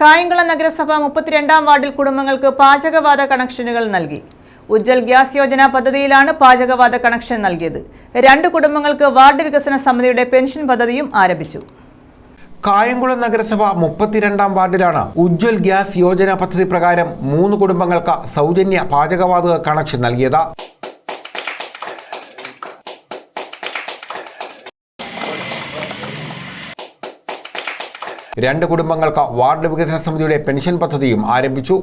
കായംകുളം നഗരസഭ മുപ്പത്തിരണ്ടാം വാർഡിൽ കുടുംബങ്ങൾക്ക് പാചകവാത കണക്ഷനുകൾ നൽകി. ഉജ്ജൽ ഗ്യാസ് യോജന പദ്ധതിയിലാണ് പാചകവാത കണക്ഷൻ നൽകിയത്. രണ്ട് കുടുംബങ്ങൾക്ക് വാർഡ് വികസന സമിതിയുടെ പെൻഷൻ പദ്ധതിയും ആരംഭിച്ചു. കായംകുളം നഗരസഭ മുപ്പത്തിരണ്ടാം വാർഡിലാണ് ഉജ്ജ്വൽ ഗ്യാസ് യോജന പദ്ധതി പ്രകാരം മൂന്ന് കുടുംബങ്ങൾക്ക് സൗജന്യ പാചകവാതക കണക്ഷൻ നൽകിയത്. രണ്ട് കുടുംബങ്ങൾക്ക് വാർഡ് വികസന സമിതിയുടെ പെൻഷൻ പദ്ധതിയും ആരംഭിച്ചു.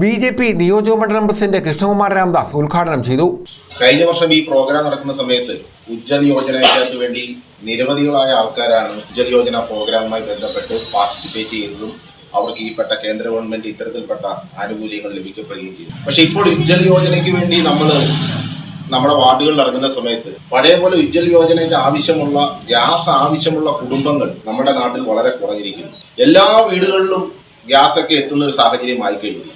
ബി ജെ പി നിയോജകമണ്ഡലം പ്രസിഡന്റ് കൃഷ്ണകുമാർ രാംദാസ് ഉദ്ഘാടനം ചെയ്തു. കഴിഞ്ഞ വർഷം ഈ പ്രോഗ്രാം നടക്കുന്ന സമയത്ത് ഉജ്ജൽ യോജനയ്ക്കകത്ത് വേണ്ടി നിരവധികളായ ആൾക്കാരാണ് ഉജ്ജൽ യോജന പ്രോഗ്രാമുമായി ബന്ധപ്പെട്ട് പാർട്ടിസിപ്പേറ്റ് ചെയ്തതും അവർക്ക് ഈ പെട്ട കേന്ദ്ര ഗവൺമെന്റ് ഇത്തരത്തിൽപ്പെട്ട ആനുകൂല്യങ്ങൾ ലഭിക്കപ്പെടുകയും ചെയ്തു. പക്ഷെ ഇപ്പോൾ ഉജ്ജൽ യോജനയ്ക്ക് വേണ്ടി നമ്മൾ നമ്മുടെ വാർഡുകളിൽ ഇറങ്ങുന്ന സമയത്ത് പഴയ പോലെ ഉജ്ജൽ യോജനയ്ക്ക് ആവശ്യമുള്ള ഗ്യാസ് ആവശ്യമുള്ള കുടുംബങ്ങൾ നമ്മുടെ നാട്ടിൽ വളരെ കുറഞ്ഞിരിക്കുന്നു. എല്ലാ വീടുകളിലും ഗ്യാസ് ഒക്കെ എത്തുന്ന ഒരു സാഹചര്യമായി ആയിക്കഴിഞ്ഞു.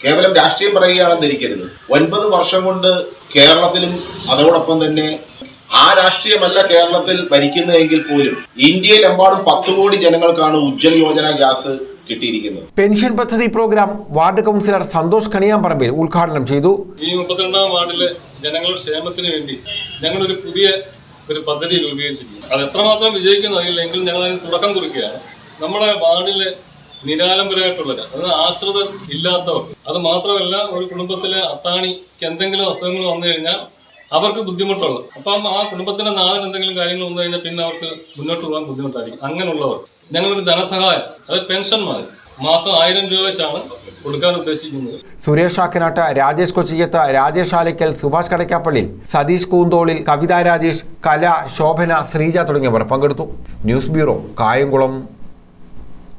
കേവലം രാഷ്ട്രീയം പറയുകയാണെന്ന് ധരിക്കരുത്. ഒൻപത് വർഷം കൊണ്ട് കേരളത്തിലും അതോടൊപ്പം തന്നെ ആ രാഷ്ട്രീയമല്ല കേരളത്തിൽ ഭരിക്കുന്നതെങ്കിൽ പോലും ഇന്ത്യയിലെമ്പാടും പത്ത് കോടി ജനങ്ങൾക്കാണ് ഉജ്ജൽ യോജന ഗ്യാസ് കിട്ടിയിരിക്കുന്നത് പെൻഷൻ പദ്ധതി programme ward councillor Santhosh Kaniyamparambil ഉദ്ഘാടനം ചെയ്തു. ഈ മുപ്പത്തിരണ്ടാം വാർഡിലെ ജനങ്ങളുടെ ക്ഷേമത്തിന് വേണ്ടി ഞങ്ങൾ ഒരു പുതിയ ഒരു പദ്ധതി രൂപീകരിച്ചിട്ടുണ്ട് അത് എത്രമാത്രം വിജയിക്കുന്നു അറിയില്ല എങ്കിലും ഞങ്ങൾ അതിന് തുടക്കം കുറിക്കുകയാണ്. നമ്മുടെ വാർഡിലെ നിരാലംബരായിട്ടുള്ളവർ അത് ആശ്രിതർ ഇല്ലാത്തവർക്ക് അത് മാത്രമല്ല ഒരു കുടുംബത്തിലെ അത്താണിക്ക് എന്തെങ്കിലും അസുഖങ്ങൾ വന്നു കഴിഞ്ഞാൽ അവർക്ക് ബുദ്ധിമുട്ടുള്ളു അപ്പം ആ കുടുംബത്തിന്റെ നാളെ എന്തെങ്കിലും കാര്യങ്ങൾ വന്നു കഴിഞ്ഞാൽ പിന്നെ അവർക്ക് മുന്നോട്ട് പോകാൻ ബുദ്ധിമുട്ടായിരിക്കും. അങ്ങനെയുള്ളവർ. ഞങ്ങളൊരു ധനസഹായം അത് പെൻഷൻ മാറി മാസം ആയിരം രൂപ വെച്ചാണ് കൊടുക്കാൻ ഉദ്ദേശിക്കുന്നത്. സുരേഷ് ആക്കനാട്ട് രാജേഷ് കൊച്ചിയത്ത് രാജേഷ് ആലയ്ക്കൽ സുഭാഷ് കടയ്ക്കാപ്പള്ളി സതീഷ് കൂന്തോളിൽ കവിത രാജേഷ് കല ശോഭന ശ്രീജ തുടങ്ങിയവർ പങ്കെടുത്തു. News bureau Kayamkulam.